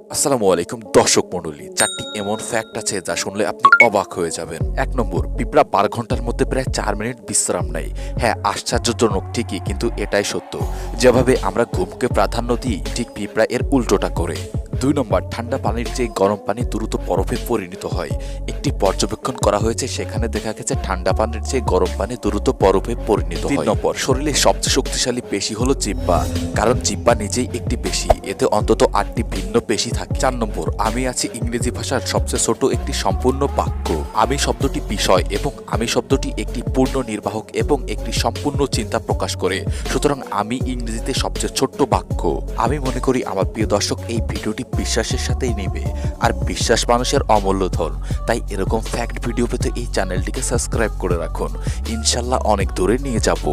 আসসালামু আলাইকুম, দর্শক মন্ডলী চারটি এমন ফ্যাক্ট আছে যা শুনলে আপনি অবাক হয়ে যাবেন। এক নম্বর, পিঁপড়া বারো ঘণ্টার মধ্যে প্রায় চার মিনিট বিশ্রাম নেয়। হ্যাঁ আশ্চর্যজনক ঠিকই, কিন্তু এটাই সত্য। যেভাবে আমরা ঘুমকে প্রাধান্য দিই, ঠিক পিঁপড়া এর উল্টোটা করে। দুই নম্বর, ঠান্ডা পানির চেয়ে গরম পানি দ্রুত বরফে পরিণত হয়। একটি পর্যবেক্ষণ করা হয়েছে, সেখানে দেখা গেছে ঠান্ডা পানির চেয়ে গরম পানি দ্রুত বরফে পরিণত হয়। তিন নম্বর, শরীরে সবচেয়ে শক্তিশালী পেশি হলো জিব্বা কারণ জিব্বা নিজেই একটি পেশি। এতে অন্তত আটটি ভিন্ন পেশি থাকে। চার নম্বর, আমি আছি ইংরেজি ভাষার সবচেয়ে ছোট একটি সম্পূর্ণ বাক্য। আমি শব্দটি বিষয় এবং আমি শব্দটি একটি পূর্ণ নির্বাহক এবং একটি সম্পূর্ণ চিন্তা প্রকাশ করে। সুতরাং আমি ইংরেজিতে সবচেয়ে ছোট্ট বাক্য। আমি মনে করি, আমার প্রিয় দর্শক, এই ভিডিওটি বিশ্বাসের সাথেই নেবে। আর বিশ্বাস মানুষের অমূল্য ধন। তাই এরকম ফ্যাক্ট ভিডিও পেতে এই চ্যানেলটিকে সাবস্ক্রাইব করে রাখুন। ইনশাল্লাহ অনেক দূরে নিয়ে যাব।